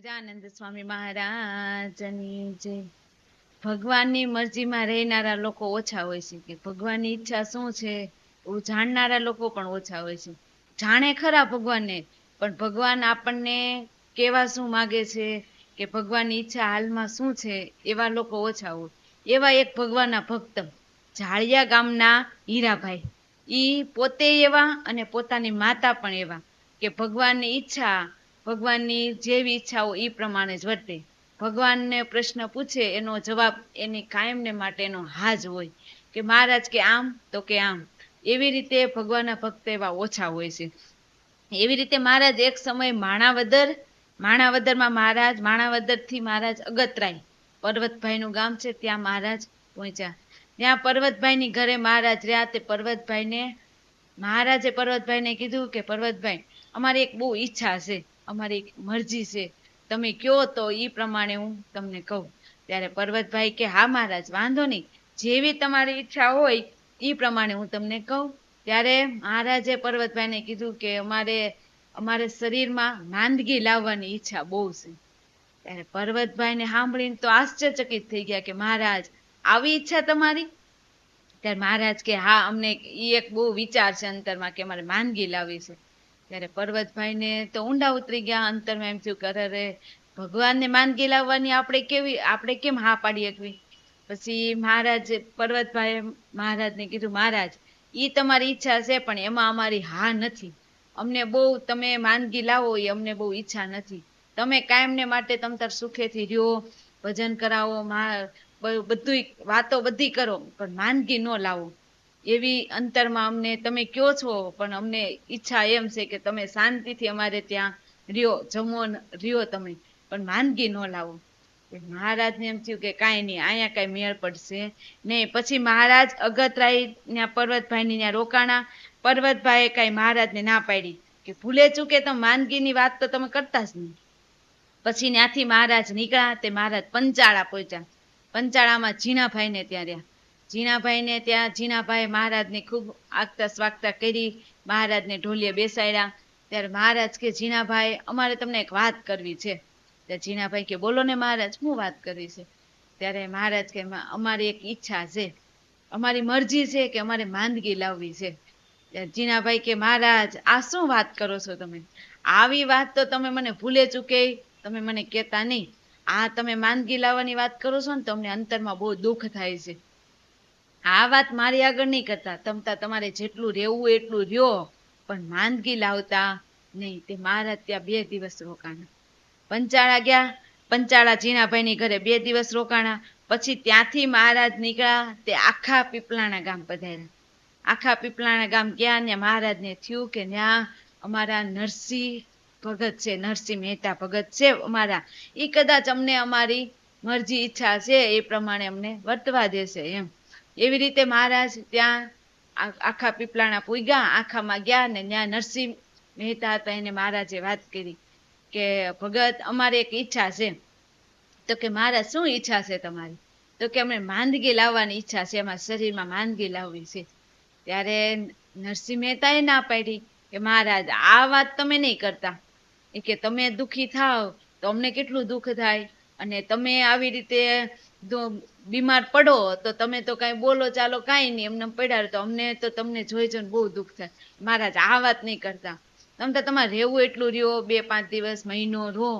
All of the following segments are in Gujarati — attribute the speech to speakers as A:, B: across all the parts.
A: સહજાનંદ સ્વામી મહારાજની જય ભગવાનની મરજીમાં રહેનારા લોકો ઓછા હોય છે કે ભગવાનની ઈચ્છા શું છે એવું જાણનારા લોકો પણ ઓછા હોય છે. જાણે ખરા ભગવાનને, પણ ભગવાન આપણને કેવા શું માગે છે કે ભગવાનની ઈચ્છા હાલમાં શું છે એવા લોકો ઓછા હોય. એવા એક ભગવાનના ભક્ત જાળિયા ગામના હીરાભાઈ. ઈ પોતે એવા અને પોતાની માતા પણ એવા કે ભગવાનની ઈચ્છા ભગવાનની જેવી ઈચ્છા હોય એ પ્રમાણે જ વર્તે. ભગવાનને પ્રશ્ન પૂછે, એનો જવાબ એની કાયમને માટેનો હા જ હોય. કે મહારાજ કે આમ તો કે આમ. એવી રીતે ભગવાનના ભક્ત એવા ઓછા હોય છે. એવી રીતે મહારાજ એક સમય માણાવદર, માણાવદરમાં મહારાજ, માણાવદરથી મહારાજ અગતરાય. પર્વતભાઈનું ગામ છે, ત્યાં મહારાજ પહોંચ્યા. ત્યાં પર્વતભાઈની ઘરે મહારાજ રહ્યા તે પર્વતભાઈને, મહારાજે પર્વતભાઈને કીધું કે, પર્વતભાઈ, અમારી એક બહુ ઈચ્છા છે. અમારી મરજી છે. તમે કયો તો એ પ્રમાણે હું તમને કહું. ત્યારે પર્વતભાઈ કે, હા મહારાજ, વાંધો નહીં. જેવી તમારી ઈચ્છા હોય એ પ્રમાણે હું તમને કહું. ત્યારે મહારાજે પર્વતભાઈને કીધું કે, અમારે અમારે શરીરમાં માંદગી લાવવાની ઈચ્છા બહુ છે. ત્યારે પર્વતભાઈને સાંભળીને તો આશ્ચર્યચકિત થઈ ગયા કે, મહારાજ, આવી ઈચ્છા તમારી? ત્યારે મહારાજ કે, હા, અમને એ એક બહુ વિચાર છે અંતરમાં કે અમારે માંદગી લાવવી છે. ત્યારે પર્વતભાઈને તો ઊંડા ઉતરી ગયા, અંતરમાં એમ થયું કે અરે ભગવાનને માંદગી લાવવાની આપણે કેવી, આપણે કેમ હા પાડી શકવી? પછી મહારાજ, પર્વતભાઈએ મહારાજને કીધું, મહારાજ એ તમારી ઈચ્છા છે, પણ એમાં અમારી હા નથી. અમને બહુ તમે માનગી લાવો એ અમને બહુ ઈચ્છા નથી. તમે કાયમને માટે તમ તાર સુખેથી રહ્યો, ભજન કરાવો બધું વાતો બધી કરો, પણ માનગી ન લાવો. એવી અંતરમાં અમને તમે કયો છો, પણ અમને ઈચ્છા એમ છે કે તમે શાંતિથી અમારે ત્યાં રહ્યો, જમો રહ્યો તમે. પણ માંદગી ન લાવો. મહારાજને એમ થયું કે કાંઈ નહીં, અહીંયા કાંઈ મેળ પડશે નહીં. પછી મહારાજ અગતરાય ત્યાં પર્વતભાઈની ત્યાં રોકાણા. પર્વતભાઈએ કાંઈ મહારાજને ના પાડી કે ભૂલે ચૂકે તમે માંદગીની વાત તો તમે કરતા જ નહીં. પછી ત્યાંથી મહારાજ નીકળ્યા, તે મહારાજ પંચાળા પહોંચ્યા. પંચાળામાં જીણાભાઈને ત્યાં રહ્યા. જીણાભાઈને ત્યાં જીણાભાઈ મહારાજને ખૂબ આગતા સ્વાગતા કરી, મહારાજને ઢોલીએ બેસાડ્યા. ત્યારે મહારાજ કે જીણાભાઈ અમારે તમને એક વાત કરવી છે. ત્યારે જીણાભાઈ કે, બોલો ને મહારાજ હું વાત કરવી છે? ત્યારે મહારાજ કે અમારી એક ઈચ્છા છે. અમારી મરજી છે કે અમારે માંદગી લાવવી છે. ત્યારે જીણાભાઈ કે, મહારાજ, આ શું વાત કરો છો તમે? આવી વાત તો તમે મને ભૂલે ચૂકે, તમે મને કહેતા નહીં. આ તમે માંદગી લાવવાની વાત કરો છો ને તમને અંતરમાં બહુ દુઃખ થાય છે. આ વાત મારી આગળ નહીં કરતા. તમતા તમારે જેટલું રહેવું એટલું રહ્યો. પણ માંદગી લાવતા નહીં. તે મારા ત્યાં બે દિવસ રોકાણા. પંચાળા ગયા. પંચાળા જીણાભાઈની ઘરે બે દિવસ રોકાણા. પછી ત્યાંથી મહારાજ નીકળ્યા. તે આખા પીપલાણા ગામ પધાર્યા. આખા પીપલાણા ગામ ગયા ને મહારાજને થયું કે ત્યાં અમારા નરસિંહ ભગત છે, નરસિંહ મહેતા ભગત છે અમારા. એ કદાચ અમને અમારી મરજી ઈચ્છા છે એ પ્રમાણે અમને વર્તવા દેશે એમ. એવી રીતે મહારાજ ત્યાં આખા પીપલાણા પૂગ્યા આખામાં ગયા ને ત્યાં નરસિંહ મહેતા હતા, એને મહારાજે વાત કરી કે, ભગત, અમારે એક ઈચ્છા છે. તો કે, મહારાજ, શું ઈચ્છા છે તમારી? તો કે, અમને માંદગી લાવવાની ઈચ્છા છે એમાં શરીરમાં માંદગી લાવવી છે. ત્યારે નરસિંહ મહેતાએ ના પાડી કે, મહારાજ, આ વાત તમે નહીં કરતા. એ કે, તમે દુઃખી થાવ, તો અમને કેટલું દુઃખ થાય? અને તમે આવી રીતે બીમાર પડો તો તમે તો કાંઈ બોલો ચાલો કાંઈ નહીં, એમને પડ્યા તો અમને તો તમને જોઈ જોઈને બહુ દુઃખ થાય. મહારાજ, આ વાત નહીં કરતા. તમે તો તમારે રહેવું એટલું રહ્યો, બે પાંચ દિવસ, મહિનો રહો,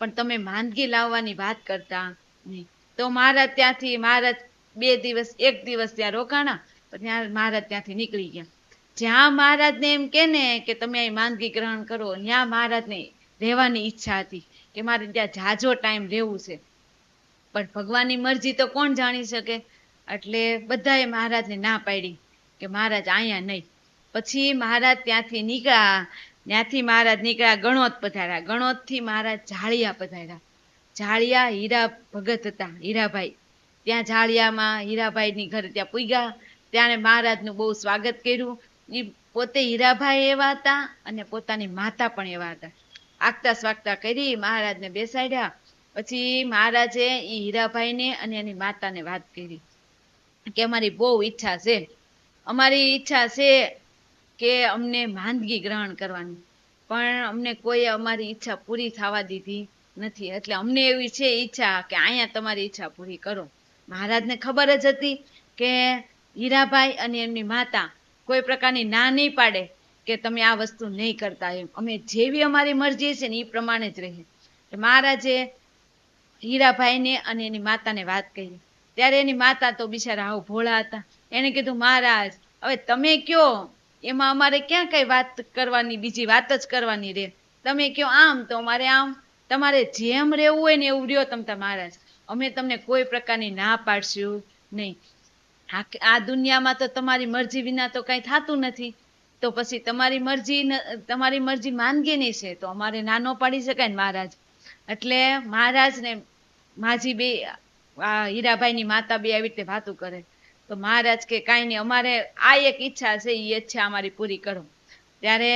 A: પણ તમે માંદગી લાવવાની વાત કરતા નહીં. તો મહારાજ ત્યાંથી, મહારાજ બે દિવસ, એક દિવસ ત્યાં રોકાણા ત્યાં મહારાજ ત્યાંથી નીકળી ગયા. જ્યાં મહારાજને એમ કે ને કે તમે અહીં માંદગી ગ્રહણ કરો, ત્યાં મહારાજને રહેવાની ઈચ્છા હતી કે મારે ત્યાં જાજો ટાઈમ રહેવું છે. પણ ભગવાનની મરજી તો કોણ જાણી શકે? એટલે બધાએ મહારાજને ના પાડી કે મહારાજ અહીંયા નહીં. પછી મહારાજ ત્યાંથી નીકળ્યા. ત્યાંથી મહારાજ નીકળ્યા ગણોત પધાર્યા. ગણોતથી મહારાજ ઝાળિયા પધાર્યા. ઝાળિયા હીરા ભગત હતા, હીરાભાઈ. ત્યાં ઝાળિયામાં હીરાભાઈની ઘરે ત્યાં પૂગ્યા. ત્યારે મહારાજનું બહુ સ્વાગત કર્યું. એ પોતે હીરાભાઈ એવા હતા અને પોતાની માતા પણ એવા હતા. આગતા સ્વાગતા કરી મહારાજને બેસાડ્યા. પછી મહારાજે એ હીરાભાઈને અને એની માતાને વાત કરી કે અમારી બહુ ઈચ્છા છે. અમારી ઈચ્છા છે કે અમને માંદગી ગ્રહણ કરવાની. પણ અમને કોઈ અમારી ઈચ્છા પૂરી થવા દીધી નથી. એટલે અમને એવી છે ઈચ્છા કે અહીંયા તમારી ઈચ્છા પૂરી કરો. મહારાજને ખબર જ હતી કે હીરાભાઈ અને એમની માતા કોઈ પ્રકારની ના નહીં પાડે કે તમે આ વસ્તુ નહીં કરતા એમ. અમે જેવી અમારી મરજી છે ને એ પ્રમાણે જ રહીએ. મહારાજે હીરાભાઈને અને એની માતાને વાત કરી. ત્યારે એની માતા તો બિચારા હાવ ભોળા હતા. એને કીધું, મહારાજ, હવે તમે કયો? એમાં અમારે ક્યાં કઈ વાત કરવાની, બીજી વાત જ કરવાની રે. તમે કયો આમ તો અમારે આમ. તમારે જેમ રહેવું હોય ને એવું રહ્યો તમ તાર મહારાજ. અમે તમને કોઈ પ્રકારની ના પાડશું નહીં. આ દુનિયામાં તો તમારી મરજી વિના તો કંઈ થતું નથી. તો પછી તમારી મરજી તમારી મરજી માંદગીની છે. તો અમારે નાનો પાડી શકાય ને, મહારાજ. એટલે મહારાજ ને માજી બે, આ હીરાભાઈની માતા બે આવી રીતે વાતો કરે. તો મહારાજ કે, કાંઈ નહીં, અમારે આ એક ઈચ્છા છે એ ઈચ્છા અમારી પૂરી કરો. ત્યારે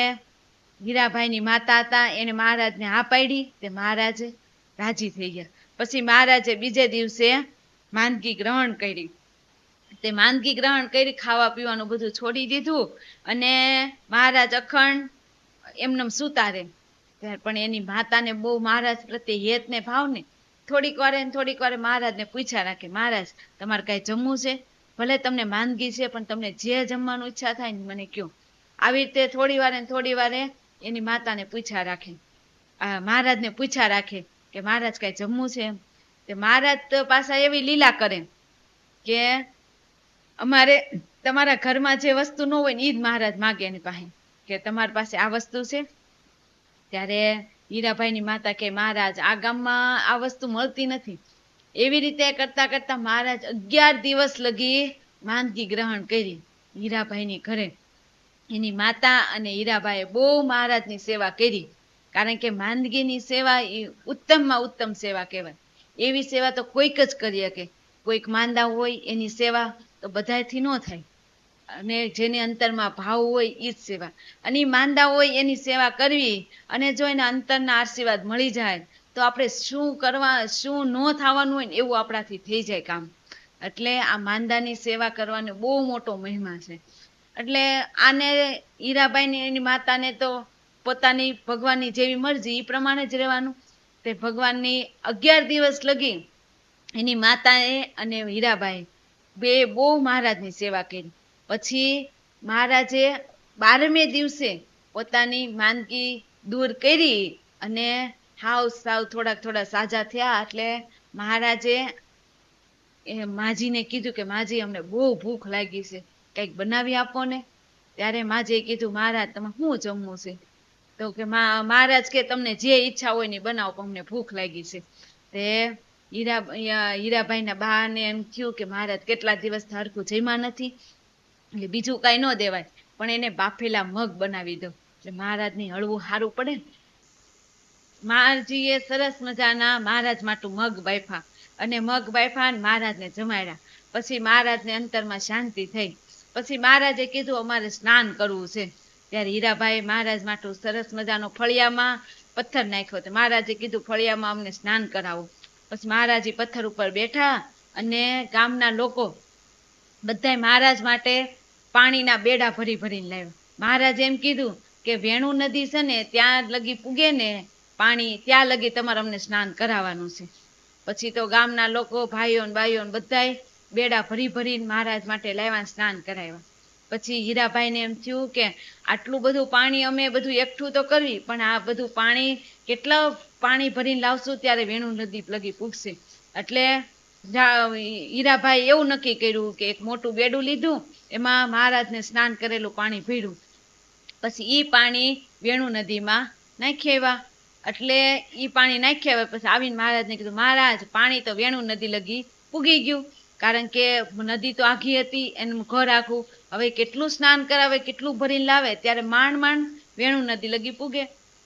A: હીરાભાઈની માતા હતા, એને મહારાજને હા પાડી, તે મહારાજે રાજી થઈ ગયા. પછી મહારાજે બીજે દિવસે માંદગી ગ્રહણ કરી. તે માંદગી ગ્રહણ કરી, ખાવા પીવાનું બધું છોડી દીધું અને મહારાજ અખંડ એમનેમ સુતા રહે પણ એની માતાને બહુ મહારાજ પ્રત્યે હેત ને ભાવ ને થોડીક વારે ને થોડીક વારે મહારાજને પૂછ્યા રાખે મહારાજ, તમારે કાંઈ જમવું છે? ભલે તમને માંદગી છે, પણ તમને જે જમવાનું ઈચ્છા થાય ને મને કહો આવી રીતે થોડી વારે થોડી વારે એની માતાને પૂછ્યા રાખે. મહારાજને પૂછ્યા રાખે કે મહારાજ કાંઈ જમવું છે એમ? તે મહારાજ પાછા એવી લીલા કરે કે અમારે તમારા ઘરમાં જે વસ્તુ ન હોય ને એ જ મહારાજ માગે એની પાસે. કે તમારી પાસે આ વસ્તુ છે? ત્યારે હીરાભાઈની માતા કે મહારાજ, આ ગામમાં આ વસ્તુ મળતી નથી. એવી રીતે કરતા કરતા મહારાજ અગિયાર દિવસ લગી માંદગી ગ્રહણ કરી હીરાભાઈની ઘરે. એની માતા અને હીરાભાઈએ બહુ મહારાજની સેવા કરી. કારણ કે માંદગીની સેવા એ ઉત્તમમાં ઉત્તમ સેવા કહેવાય. એવી સેવા તો કોઈક જ કરી શકે. કોઈક માંદા હોય એની સેવા તો બધાયથી ન થાય. અને જેની અંતરમાં ભાવ હોય એ જ સેવા. અને માંદા હોય એની સેવા કરવી અને જો એના અંતરના આશીર્વાદ મળી જાય, તો આપણે શું કરવા, શું ન થવાનું હોય ને એવું આપણાથી થઈ જાય કામ. એટલે આ માંદાની સેવા કરવાનો બહુ મોટો મહિમા છે. એટલે આને હીરાબાઈની એની માતાને તો પોતાની ભગવાનની જેવી મરજી એ પ્રમાણે જ રહેવાનું. તે ભગવાનની અગિયાર દિવસ લગી એની માતાએ અને હીરાબાઈ બે બહુ મહારાજની સેવા કરી. પછી મહારાજે બારમે દિવસે પોતાની માંદગી દૂર કરી અને હાવ સાવ થોડાક થોડા સાજા થયા એટલે મહારાજે એ માજીને કીધું કે, માજી, અમને બહુ ભૂખ લાગી છે. કંઈક બનાવી આપો ને. ત્યારે માજીએ કીધું, મહારાજ તમે શું જમવું છે? તો કે મહારાજ કે, તમને જે ઈચ્છા હોય ને બનાવો, પણ અમને ભૂખ લાગી છે. તે હીરા, હીરાભાઈના બાને એમ થયું કે, મહારાજ, કેટલા દિવસ હરખું જમ્યા નથી. એટલે બીજું કાંઈ ન દેવાય. પણ એને બાફેલા મગ બનાવી દો એટલે મહારાજને હળવું સારું પડે ને. મહારાજીએ સરસ મજાના મહારાજ માટું મગ બાફા. અને મગ બાફા અને મહારાજને જમાડ્યા. પછી મહારાજને અંતરમાં શાંતિ થઈ. પછી મહારાજે કીધું, અમારે સ્નાન કરવું છે. ત્યારે હીરાભાઈ મહારાજ માટું સરસ મજાનો ફળિયામાં પથ્થર નાખ્યો. તો મહારાજે કીધું, ફળિયામાં અમને સ્નાન કરાવો. પછી મહારાજી પથ્થર ઉપર બેઠા અને ગામના લોકો બધાય મહારાજ માટે પાણીના બેડા ભરી ભરીને લાવ્યા. મહારાજે એમ કીધું કે વેણુ નદી છે ને, ત્યાં લગી પૂગે ને, પાણી ત્યાં લગી તમારે અમને સ્નાન કરાવવાનું છે. પછી તો ગામના લોકો, ભાઈઓ ને બાઈઓ ને બધાય બેડા ભરી ભરીને મહારાજ માટે લાવ્યા સ્નાન કરાવ્યા. પછી હીરાભાઈને એમ થયું કે આટલું બધું પાણી અમે બધું એકઠું તો કરવી, પણ આ બધું પાણી કેટલા પાણી ભરીને લાવશું ત્યારે વેણુ નદી લગી પૂગશે. એટલે હીરાભાઈ એવું નક્કી કર્યું કે એક મોટું બેડું લીધું એમાં મહારાજને સ્નાન કરેલું પાણી ભર્યું પછી એ પાણી વેણુ નદીમાં નાખી આવ્યા. એટલે એ પાણી નાખી આવ્યા પછી આવીને મહારાજને કીધું, મહારાજ, પાણી તો વેણુ નદી લગી પૂગી ગયું. કારણ કે નદી તો આખી હતી, એનું ઘર આખું. હવે કેટલું સ્નાન કરાવે, કેટલું ભરીને લાવે, ત્યારે માંડ માંડ વેણુ નદી લગી પૂગે.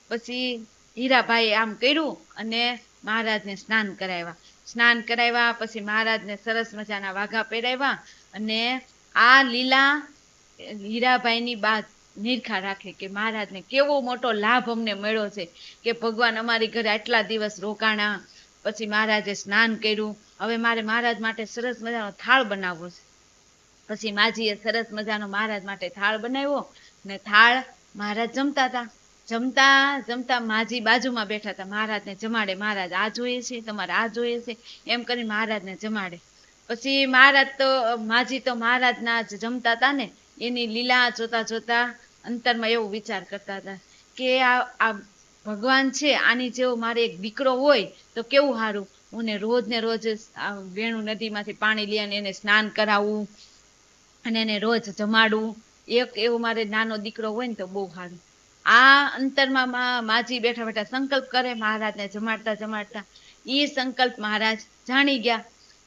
A: પછી હીરાભાઈએ આમ કર્યું અને મહારાજને સ્નાન કરાવ્યા. સ્નાન કરાવ્યા, પછી મહારાજને સરસ મજાના વાઘા પહેરાવ્યા અને આ લીલા હીરાભાઈની બા નિરખા રાખે કે મહારાજને કેવો મોટો લાભ અમને મળ્યો છે કે ભગવાન અમારી ઘરે આટલા દિવસ રોકાણા, પછી મહારાજે સ્નાન કર્યું. હવે મારે મહારાજ માટે સરસ મજાનો થાળ બનાવવો છે. પછી માજીએ સરસ મજાનો મહારાજ માટે થાળ બનાવ્યો ને થાળ મહારાજ જમતા હતા. જમતા જમતા માજી બાજુમાં બેઠા હતા. મહારાજને જમાડે. મહારાજ આ જોઈએ છે, તમારે આ જોઈએ છે. એમ કરીને મહારાજને જમાડે. પછી મહારાજ તો, માજી તો મહારાજના જ જમતા હતા ને, એની લીલા જોતા જોતા અંતરમાં એવો વિચાર કરતા હતા કે આ આ ભગવાન છે, આની જેવો મારે એક દીકરો હોય તો કેવું સારું હું રોજ ને રોજ આ વેણુ નદીમાંથી પાણી લઈ અને એને સ્નાન કરાવવું અને એને રોજ જમાડવું એક એવો મારે નાનો દીકરો હોય ને તો બહુ સારું આ અંતરમાં માજી બેઠા બેઠા સંકલ્પ કરે મહારાજને જમાડતા જમાડતા. એ સંકલ્પ મહારાજ જાણી ગયા.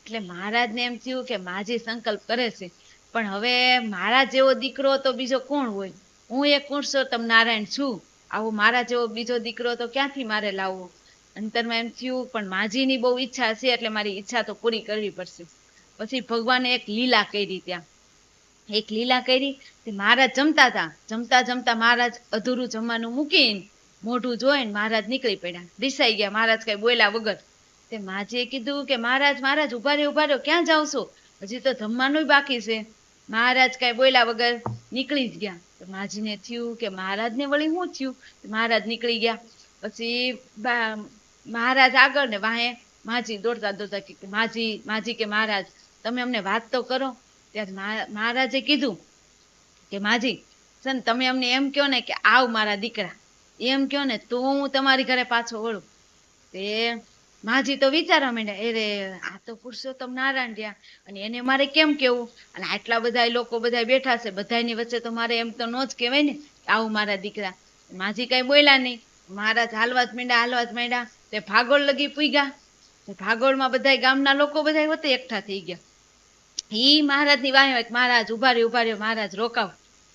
A: એટલે મહારાજને એમ થયું કે માજી સંકલ્પ કરે છે, પણ હવે મારા જેવો દીકરો તો બીજો કોણ હોય? હું એ પુરુષોત્તમ નારાયણ છું. આવો મારા જેવો બીજો દીકરો તો ક્યાંથી મારે લાવવો? અંતરમાં એમ થયું, પણ માજીની બહુ ઈચ્છા છે, એટલે મારી ઈચ્છા તો પૂરી કરવી પડશે. પછી ભગવાને એક લીલા કરી ત્યાં. એક લીલા કરી, તે મહારાજ જમતા હતા. જમતા જમતા મહારાજ અધૂરું જમવાનું મૂકીને મોઢું જોઈને મહારાજ નીકળી પડ્યા. રિસાઈ ગયા. મહારાજ કઈ બોલ્યા વગર તે માજીએ કીધું કે, મહારાજ મહારાજ ઊભા રે ઊભા રહ્યો ક્યાં જાવ છો? હજી તો જમવાનું બાકી છે. મહારાજ કાંઈ બોલ્યા વગર નીકળી જ ગયા. તો માજીને થયું કે, મહારાજને વળી શું થયું? મહારાજ નીકળી ગયા. પછી મહારાજ આગળ ને વાહે માજી દોડતા દોડતા કે, માજી માજી કે મહારાજ, તમે અમને વાત તો કરો. ત્યારે મહારાજે કીધું કે, માજી, સન, તમે અમને એમ કહો ને કે, આવ મારા દીકરા. એમ કહો ને તો હું તમારી ઘરે પાછો વળું. તે માજી તો વિચારવા માંડ્યા, અરે, આ તો પુરુષોત્તમ નારાયણ રહ્યા. અને એને મારે કેમ કેવું? અને આટલા બધા લોકો બધા બેઠા છે બધાની વચ્ચે તો મારે એમ તો ન જ કહેવાય ને આવું મારા દીકરા. માજી કાંઈ બોલ્યા નહીં. મહારાજ હાલવા જ માંડ્યા હાલવા જ માંડ્યા. તે ભાગોળ લગી પૂગ્યા. ભાગોળમાં બધા ગામના લોકો બધા હોતે એકઠા થઈ ગયા. એ મહારાજની વાહે હોય મહારાજ ઊભા રહ્યો ઊભા રહ્યો, મહારાજ રોકાવ.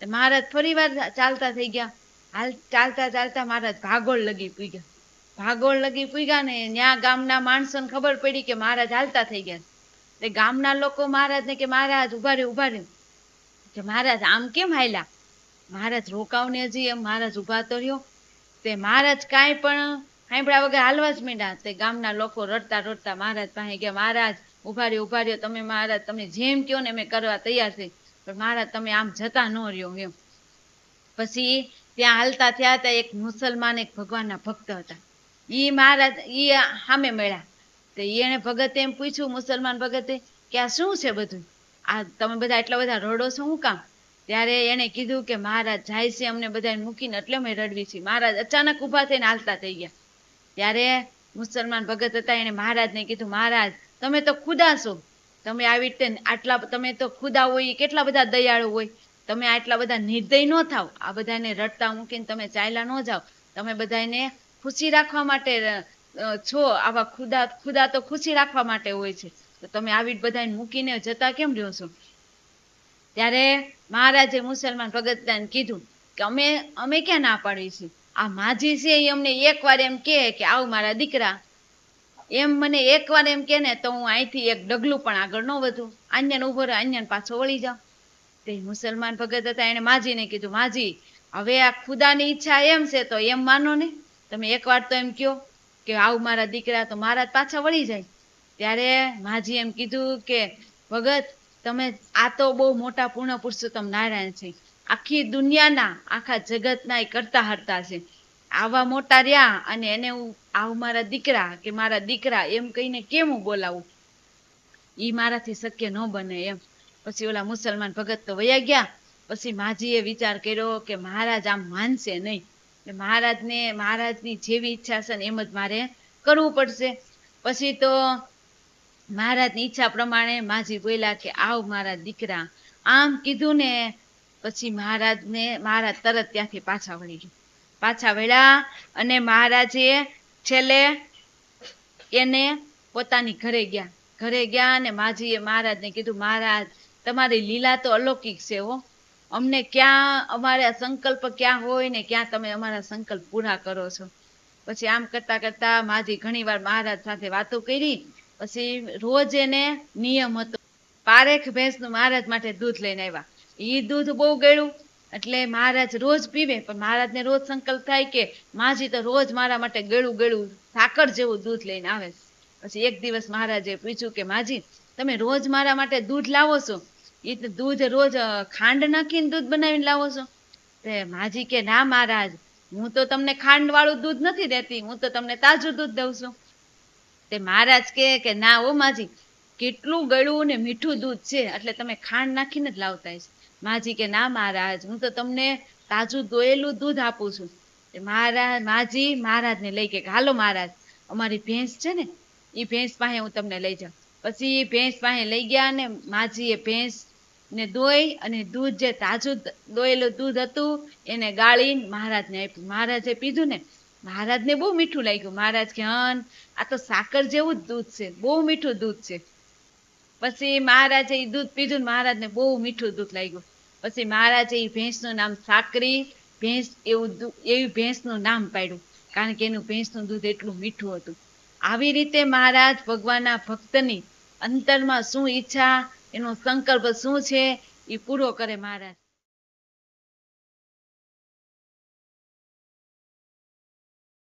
A: મહારાજ ફરી વાર ચાલતા થઈ ગયા. હાલ ચાલતા ચાલતા મહારાજ ભાગોળ લગી પૂગ્યા. ભાગોળ લગી પૂગ્યા ને ત્યાં ગામના માણસોને ખબર પડી કે મહારાજ હાલતા થઈ ગયા તે ગામના લોકો મહારાજને કે મહારાજ ઊભા રહ્યું, ઊભા રહ્યો. કે મહારાજ આમ કેમ હાલ્યા? મહારાજ રોકાવને હજી એમ, મહારાજ ઊભા તો રહ્યો. તે મહારાજ કાંઈ પણ સાંભળ્યા વગર હાલવા જ મીંડા તે ગામના લોકો રડતા રડતા મહારાજ પાસે ગયા, મહારાજ, ઊભા રહ્યો ઊભા રહ્યો. તમે મહારાજ, તમે જેમ કહો ને અમે કરવા તૈયાર છે. પણ મહારાજ, તમે આમ જતા ન રહ્યો એમ. પછી ત્યાં હાલતા થયા હતા એક મુસલમાન, એક ભગવાનના ભક્ત હતા. ઈ મહારાજ ઈ સામે મળ્યા. તો એને ભગતે એમ પૂછ્યું, મુસલમાન ભગતે કે આ શું છે બધું? આ તમે બધા એટલા બધા રડો છો શું કામ? ત્યારે એને કીધું કે, મહારાજ, જાય છે અમને બધાને મૂકીને, એટલે અમે રડવી છીએ મહારાજ અચાનક ઊભા થઈને હાલતા થઈ ગયા. ત્યારે મુસલમાન ભગત હતા એને મહારાજને કીધું, મહારાજ, તમે તો ખુદા છો. તમે આવી રીતે આટલા તમે તો ખુદા હોય કેટલા બધા દયાળુ હોય. તમે આટલા બધા નિર્દય ન થાવ. આ બધાને રડતા મૂકીને તમે ચાલ્યા ન જાઓ. તમે બધાને ખુશી રાખવા માટે છો? આવા ખુદા ખુદા તો ખુશી રાખવા માટે હોય છે. તો તમે આવી બધાને મૂકીને જતા કેમ રહ્યો છો? ત્યારે મહારાજે મુસલમાન ભગતદાન કીધું કે અમે અમે ક્યાં ના પાડીએ છીએ આ માજી છે એ અમને એકવાર એમ કહે કે આવ મારા દીકરા. એમ મને એકવાર એમ કહે ને તો હું અહીંથી એક ડગલું પણ આગળ ન વધું. આન્યાને ઊભો રહે આન્યાને પાછો વળી જાઉં. તે મુસલમાન ભગત હતા એણે માજીને કીધું, માજી, હવે આ ખુદાની ઈચ્છા એમ છે તો એમ માનો ને. તમે એકવાર તો એમ કહો કે આવું મારા દીકરા તો મારા પાછા વળી જાય. ત્યારે માજી એમ કીધું કે, ભગત, તમે આ તો બહુ મોટા પૂર્ણ પુરુષોત્તમ નારાયણ છે. આખી દુનિયાના, આખા જગતના એ કરતા હરતા છે. આવા મોટા રહ્યા અને એને હું, આવ મારા દીકરા કે મારા દીકરા એમ કહીને કેમ હું બોલાવું? એ મારાથી શક્ય ન બને એમ. પછી ઓલા મુસલમાન ભગત તો વયા ગયા. પછી માજીએ વિચાર કર્યો કે મહારાજ આમ માનશે નહીં. એટલે મહારાજને, મહારાજની જેવી ઈચ્છા છે ને એમ જ મારે કરવું પડશે. પછી તો મહારાજની ઈચ્છા પ્રમાણે માજી બોલ્યા કે આવ મારા દીકરા. આમ કીધું ને પછી મહારાજને, મહારાજ તરત ત્યાંથી પાછા વળી ગયા. પાછા વળ્યા અને મહારાજે છેલ્લે એને પોતાની ઘરે ગયા. ઘરે ગયા અને માજીએ મહારાજને કીધું, મહારાજ, તમારી લીલા તો અલૌકિક છે હો. અમને ક્યાં અમારા સંકલ્પ ક્યાં હોય ને ક્યાં તમે અમારા સંકલ્પ પૂરા કરો છો? પછી આમ કરતા કરતા માજી ઘણીવાર મહારાજ સાથે વાતો કરી, પછી રોજ એને નિયમ હતો. પારેખ ભેંસનું મહારાજ માટે દૂધ લઈને આવ્યા. એ દૂધ બહુ ગળ્યું, એટલે મહારાજ રોજ પીવે, પણ મહારાજને રોજ સંકલ્પ થાય કે માજી તો રોજ મારા માટે ગળું ગળું સાકર જેવું દૂધ લઈને આવે. પછી એક દિવસ મહારાજે પૂછ્યું કે માજી, તમે રોજ મારા માટે દૂધ લાવો છો? એ તો દૂધ રોજ ખાંડ નાખીને દૂધ બનાવીને લાવો છો? તે માજી કે, ના મહારાજ, હું તો તમને ખાંડ વાળું દૂધ નથી દેતી, હું તો તમને તાજું દૂધ દઉં છું. તે મહારાજ કે કે, ના ઓ માજી, કેટલું ગળું ને મીઠું દૂધ છે, એટલે તમે ખાંડ નાખીને જ લાવતા છે. માજી કે, ના મહારાજ, હું તો તમને તાજું દોયેલું દૂધ આપું છું. મહારાજ માજી મહારાજને લઈ કે, હાલો મહારાજ, અમારી ભેંસ છે ને એ ભેંસ પાસે હું તમને લઈ જાઉં. પછી એ ભેંસ પાસે લઈ ગયા ને માજીએ ભેંસ ને દોઈ અને દૂધ જે તાજું દોયેલું દૂધ હતું, એને ગાળીને મહારાજને આપ્યું. મહારાજે પીધું ને, મહારાજને બહુ મીઠું લાગ્યું. મહારાજ કે, હન, આ તો સાકર જેવું જ દૂધ છે. બહુ મીઠું દૂધ છે. પછી મહારાજે એ દૂધ પીધું ને મહારાજને બહુ મીઠું દૂધ લાગ્યું. પછી મહારાજે એ ભેંસનું નામ સાકરી, ભેંસ એવું એવી ભેંસનું નામ પાડ્યું. કારણ કે એનું ભેંસનું દૂધ એટલું મીઠું હતું. આવી રીતે મહારાજ ભગવાનના ભક્તની અંતરમાં શું ઈચ્છા એનો સંકલ્પ શું છે એ પૂરો કરે મહારાજ.